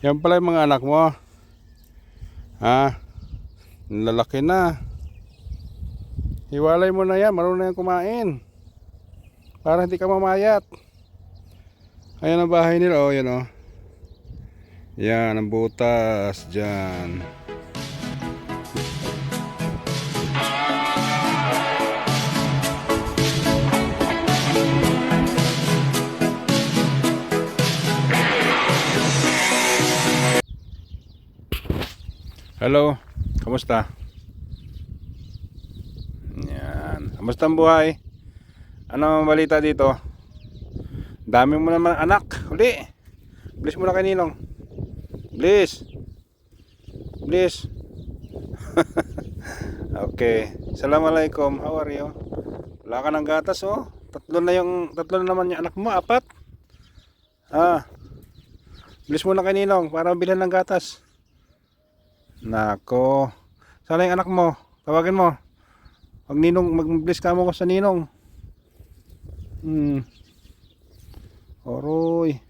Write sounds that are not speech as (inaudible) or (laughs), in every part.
Yan pala yung mga anak mo. Ha? Lalaki na. Hiwalay mo na yan. Marunong na yan kumain. Para hindi ka mamayat. Ayan ang bahay nila. Oh, yan oh. Yan ang butas dyan. Hello, kamusta? Yan. Kamusta ang buhay? Ano ang balita dito? Dami mo naman anak. Uli. Bliss mo na kay Ninong. Bliss. Bliss. (laughs) okay. Assalamualaikum. How are you? Wala ka ng gatas oh. Tatlo na yung tatlo na naman yung anak mo. Apat. Ah. Bliss mo na kay Ninong para bilhan ng gatas. Nako. Sana yung anak mo. Tawagin mo. Pag ninong, mag-bless ka mo ko sa ninong. Hmm. Oroy.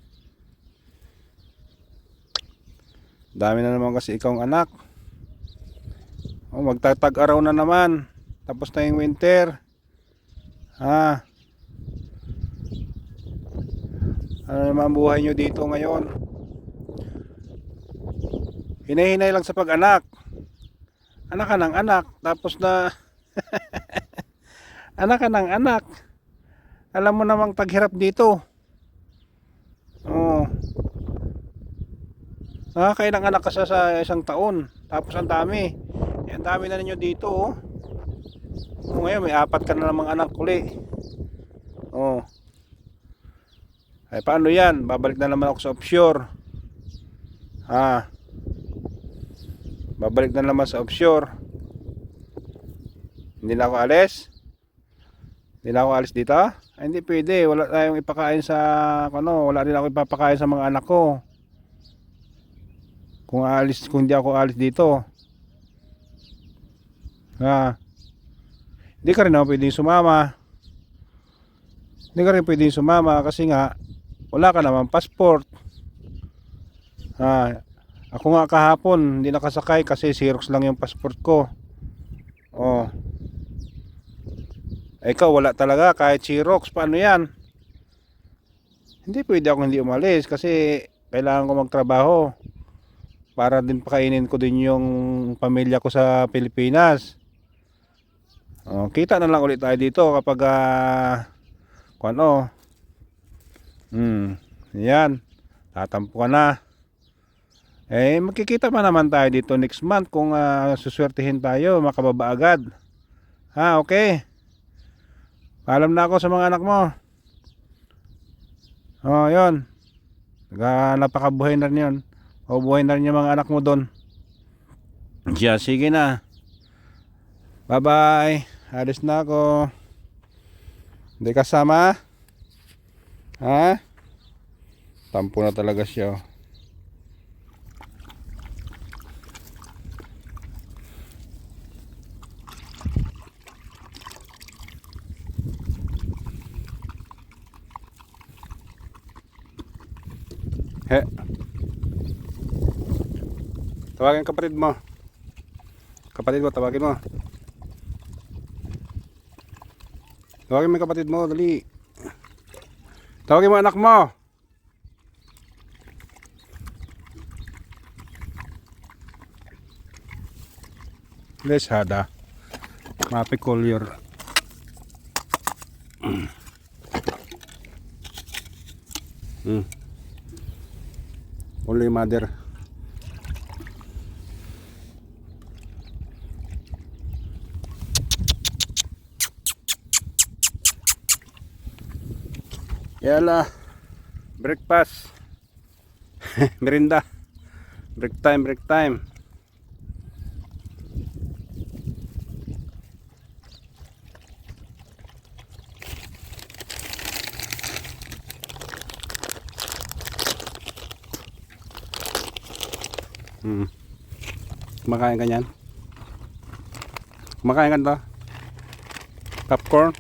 Dami na naman kasi ikaw ang anak. Oh, magtatag araw na naman. Tapos na yung winter. Ha? Ano naman buhay nyo dito ngayon? Hinahinay lang sa pag-anak. Anak ka ng anak. Tapos na... (laughs) anak ka ng anak. Alam mo namang taghirap dito. Oo. Nakakailang anak ka sa, sa isang taon. Tapos ang dami. Eh, ang dami na ninyo dito. Oh. Oh, ngayon may apat ka na namang anak uli. Oh. Ay paano yan? Babalik na naman ako sa offshore. Ha? Babalik na naman sa offshore. Hindi na ako alis. Hindi na ako alis dito. Ay, hindi pwede. Wala tayong ipakain sa ano, wala rin ako ipapakain sa mga anak ko. Kung alis, kung hindi ako alis dito. Ha. Hindi ka rin ako pwedeng sumama. Hindi ka rin pwedeng sumama kasi nga wala ka naman passport. Ha. Ako nga kahapon, hindi nakasakay kasi Xerox lang yung passport ko. Oh. Eh, Ikaw wala talaga kahit Xerox, paano yan? Hindi pwede ako hindi umalis kasi kailangan ko magtrabaho para din pakainin ko din yung pamilya ko sa Pilipinas. Oh, kita na lang ulit tayo dito kapag uh, ano. Hmm, yan. Tatampo ka na. Eh, magkikita pa naman tayo dito next month kung uh, suswertihin tayo, makababa agad. Ha, okay. Paalam na ako sa mga anak mo. Oh, yun. Napakabuhay na rin yun. O buhay na rin yung mga anak mo doon. Yeah, sige na. Bye-bye. Alis na ako. Hindi kasama? Ha? Tampo na talaga siya. oh. He. Tawagin kapatid mo. Kapatid mo, tawagin mo. Tawagin mo kapatid mo, dali. Tawagin mo anak mo. Les hada. Mapikol your Hmm. Only mother. Yala. Breakfast. (laughs) Merinda. Break time, break time. Hmm. Kumakain ka niyan? Kumakain ka nito? Popcorn?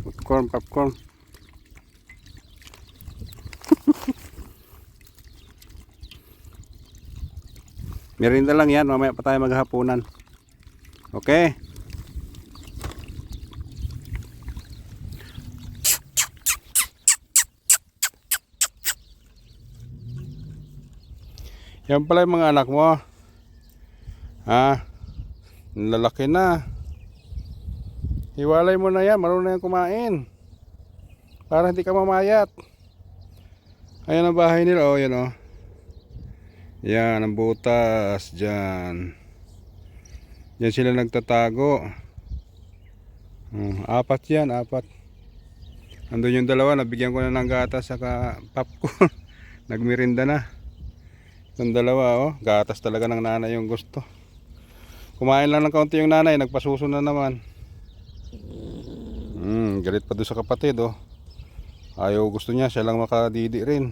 Popcorn, popcorn. (laughs) Merienda lang yan, mamaya pa tayo maghapunan. Okay? Yan pala yung mga anak mo. Ha? Lalaki na. Hiwalay mo na yan, marunong na yan kumain. Para hindi ka mamayat. Ayan ang bahay nila, oh, yan oh. Yan, ang butas, dyan. Yan sila nagtatago. Hmm, apat yan, apat. Andun yung dalawa, nabigyan ko na ng gatas saka popcorn. (laughs) Nagmirinda na. Yung dalawa, oh, gatas talaga ng nanay yung gusto. Kumain lang ng kaunti yung nanay, nagpasuso na naman. Hmm, galit pa doon sa kapatid, oh. Ayaw gusto niya, siya lang makadidi rin.